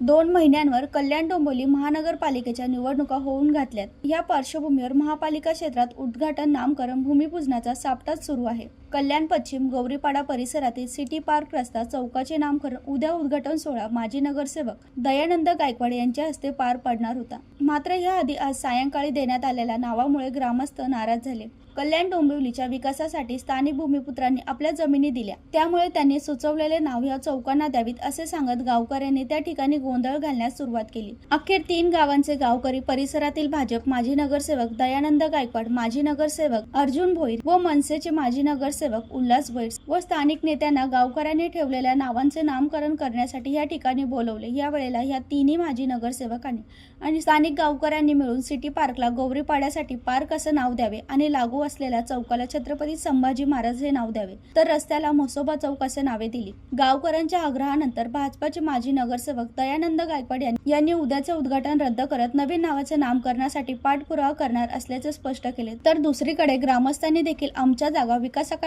दोन महिन्यांवर कल्याण डोंबिवली महानगरपालिकेच्या निवडणुका होऊन घातल्यात. या पार्श्वभूमीवर महापालिका क्षेत्रात उद्घाटन नामकरण भूमिपूजनाचा सापटाच सुरू आहे. कल्याण पश्चिम गौरीपाडा परिसरातील सिटी पार्क रस्ता चौकाचे नामकरण. उद्या उद्घाटन सोहळा माजी नगरसेवक दयानंद गायकवाड यांच्या हस्ते पार पडणार होता. मात्र याआधी आज सायंकाळी देण्यात आलेल्या नावामुळे ग्रामस्थ नाराज झाले. कल्याण डोंबिवलीच्या विकासासाठी स्थानिक भूमिपुत्रांनी आपल्या जमिनी दिल्या. त्यामुळे त्यांनी सुचवलेले नाव या चौकांना द्यावीत असे सांगत गावकऱ्यांनी त्या ठिकाणी गोंधळ घालण्यास सुरुवात केली. अखेर तीन गावांचे गावकरी परिसरातील भाजप माजी नगरसेवक दयानंद गायकवाड माजी नगरसेवक अर्जुन भोईर व मनसेचे माजी नगर नगरसेवक उल्हास भोईर व स्थानिक नेत्यांना गावकऱ्यांनी ठेवलेल्या नावांचे नामकरण करण्यासाठी या ठिकाणी बोलवले. या वेळेला या तिन्ही माजी नगरसेवकांनी आणि स्थानिक गावकऱ्यांनी मिळून सिटी पार्कला गौरीपाड्यासाठी पार्क असं नाव द्यावे आणि लागू असलेल्या चौकाला छत्रपती संभाजी महाराज हे नाव द्यावे. तर रस्त्याला म्हसोबा चौक असे नावे दिली. गावकऱ्यांच्या आग्रहानंतर भाजपाचे माजी नगरसेवक दयानंद गायकवाड यांनी- यांनी उद्याचे उद्घाटन रद्द करत नवीन नावाचे नामकरणासाठी पाठपुरावा करणार असल्याचे स्पष्ट केले. तर दुसरीकडे ग्रामस्थांनी देखील आमच्या जागा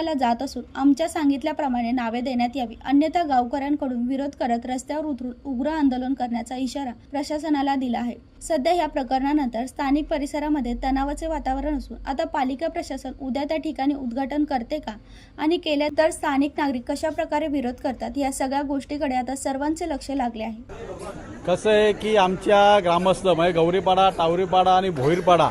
टाकायला जात असून आमच्या सांगितल्याप्रमाणे नावे देण्यात यावी. अन्यथा गावकऱ्यांकडून विरोध करत रस्त्यावर उतरून उग्र आंदोलन करण्याचा इशारा प्रशासनाला दिला आहे. सध्या या प्रकरणानंतर स्थानिक परिसरामध्ये तणावाचे वातावरण असून आता पालिका प्रशासन उद्या त्या ठिकाणी उद्घाटन करते का आणि केले तर स्थानिक नागरिक कशा प्रकारे विरोध करतात या सगळ्या गोष्टीकडे आता सर्वांचे लक्ष लागले आहे. कसं आहे की आमच्या ग्रामस्थ म्हणजे गौरीपाडा टावरीपाडा आणि भोईरपाडा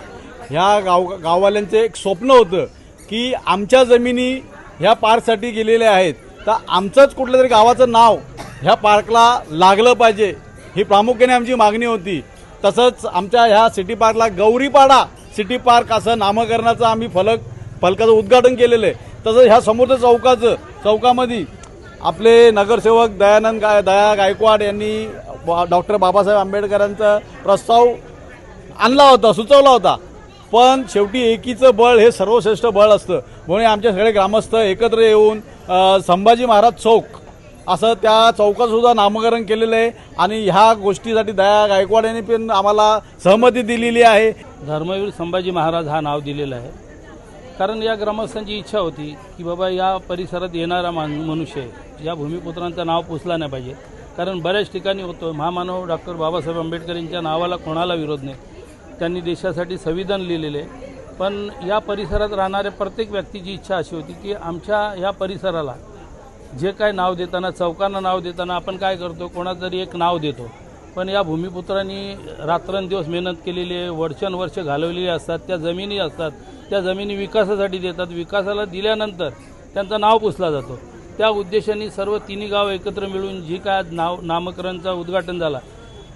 ह्या गाव गाववाल्यांचं एक स्वप्न होतं. की आमच्या जमिनी ह्या पार्कसाठी गेलेल्या आहेत. तर आमचंच कुठलं तरी गावाचं नाव ह्या पार्कला लागलं पाहिजे ही प्रामुख्याने आमची मागणी होती. तसंच आमच्या ह्या सिटी पार्कला गौरीपाडा सिटी पार्क असं नामकरणाचं आम्ही फलक फलकाचं उद्घाटन केलेलं आहे. तसंच ह्या समोरचं चौकाचं चौकामध्ये आपले नगरसेवक दयानंद गाय दया गायकवाड यांनी डॉक्टर बाबासाहेब आंबेडकरांचा प्रस्ताव आणला होता सुचवला होता. पण शेवटी एकीचं बळ हे सर्वश्रेष्ठ बळ असतं. म्हणून आमच्या सगळे ग्रामस्थ एकत्र येऊन संभाजी महाराज चौक असं त्या चौकातसुद्धा नामकरण केलेलं आहे. आणि ह्या गोष्टीसाठी दया गायकवाड यांनी पण आम्हाला सहमती दिलेली आहे. धर्मवीर संभाजी महाराज हा नाव दिलेलं आहे. कारण या ग्रामस्थांची इच्छा होती की बाबा या परिसरात येणारा मान मनुष्य या भूमिपुत्रांचं नाव पुसला नाही पाहिजे. कारण बऱ्याच ठिकाणी होतो महामानव डॉक्टर बाबासाहेब आंबेडकर यांच्या नावाला कोणाला विरोध नाही. त्यांनी देशासाठी संविधान लिहिलेले आहे. पण या परिसरात राहणाऱ्या प्रत्येक व्यक्तीची इच्छा अशी होती की आमच्या या परिसराला जे काय नाव देताना चौकांना नाव देताना आपण काय करतो कोणाचं तरी एक नाव देतो. पण या भूमिपुत्रांनी रात्रंदिवस मेहनत केलेली आहे वर्षानुवर्ष घालवलेली असतात त्या जमिनी असतात त्या जमिनी विकासासाठी देतात. विकासाला दिल्यानंतर त्यांचं नाव पुसला जातो. त्या उद्देशाने सर्व तिन्ही गाव एकत्र मिळून जी काय नाव नामकरणचा उद्घाटन झाला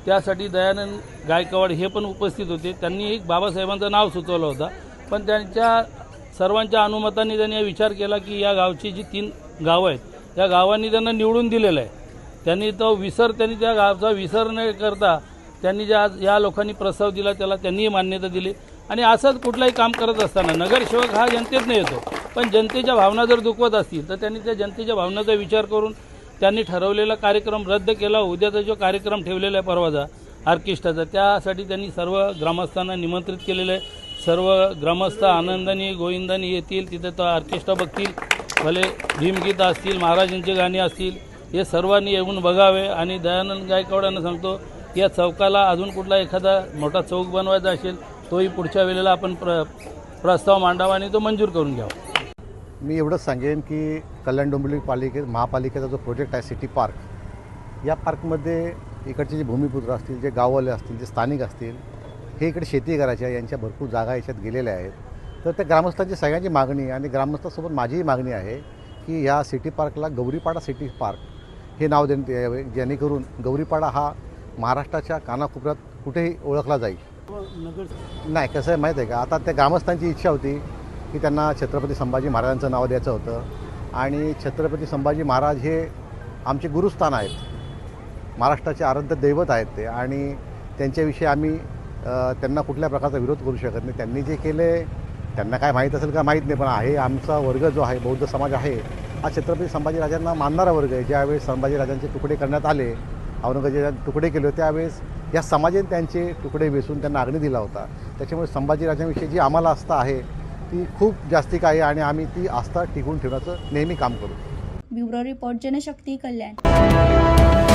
त्यासाठी दयानंद गायकवाड हे पण उपस्थित होते. त्यांनी एक बाबासाहेबांचं नाव सुचवलं होतं. पण त्यांच्या सर्वांच्या अनुमताने त्यांनी विचार केला की या गावची जी तीन गावं आहेत या गावांनी त्यांना निवडून दिलेलं आहे. त्यांनी तो विसर त्यांनी त्या गावचा विसर न करता त्यांनी ज्या या लोकांनी प्रस्ताव दिला त्याला त्यांनीही मान्यता दिली. आणि असंच कुठलाही काम करत असताना नगरसेवक हा जनतेत नाही येतो. पण जनतेच्या भावना जर दुखवत असतील तर त्यांनी त्या जनतेच्या भावनाचा विचार करून त्यांनी ठरवलेला कार्यक्रम रद्द केला. उद्याचा जो कार्यक्रम ठेवलेला आहे परवाचा ऑर्केस्ट्राचा त्यासाठी त्यांनी सर्व ग्रामस्थांना निमंत्रित केलेलं आहे. सर्व ग्रामस्थ आनंदाने गोविंदाने येतील तिथे तो ऑर्केस्ट्रा बघतील. भले भीमगीत असतील महाराजांची गाणी असतील हे सर्वांनी येऊन बघावे. आणि दयानंद गायकवाडांना सांगतो या चौकाला अजून कुठला एखादा मोठा चौक बनवायचा असेल तोही पुढच्या वेळेला आपण प्र प्रस्ताव मांडावा आणि तो मंजूर करून घ्यावा. मी एवढंच सांगेन की कल्याण डोंबिवली पालिके महापालिकेचा जो प्रोजेक्ट आहे सिटी पार्क या पार्कमध्ये इकडचे जे भूमिपुत्र असतील जे गाववाले असतील जे स्थानिक असतील हे इकडे शेती करायच्या यांच्या भरपूर जागा याच्यात गेलेल्या आहेत. तर त्या ग्रामस्थांची सगळ्यांची मागणी आणि ग्रामस्थांसोबत माझीही मागणी आहे की ह्या सिटी पार्कला गौरीपाडा सिटी पार्क हे नाव देण्यात यावे जेणेकरून गौरीपाडा हा महाराष्ट्राच्या कानाकोपऱ्यात कुठेही ओळखला जाईल. नाही कसं आहे माहीत आहे का? आता त्या ग्रामस्थांची इच्छा होती की त्यांना छत्रपती संभाजी महाराजांचं नाव द्यायचं होतं. आणि छत्रपती संभाजी महाराज हे आमचे गुरुस्थान आहेत. महाराष्ट्राचे आराध्य दैवत आहेत ते. आणि त्यांच्याविषयी आम्ही त्यांना कुठल्या प्रकारचा विरोध करू शकत नाही. त्यांनी जे केले त्यांना काय माहीत असेल का? माहीत नाही. पण आहे आमचा वर्ग जो आहे बौद्ध समाज आहे हा छत्रपती संभाजीराजांना मानणारा वर्ग आहे. ज्यावेळेस संभाजीराजांचे तुकडे करण्यात आले औरंगजेबाने तुकडे केले होते त्यावेळेस या समाजाने त्यांचे तुकडे वेचून त्यांना अग्नी दिला होता. त्याच्यामुळे संभाजीराजांविषयी जी आम्हाला आस्था आहे ती खूप जास्तिक आहे आणि आम्ही ती आस्था टिकून ठेवण्याचं नेहमी काम करू. Bureau report Janshakti Kalyan.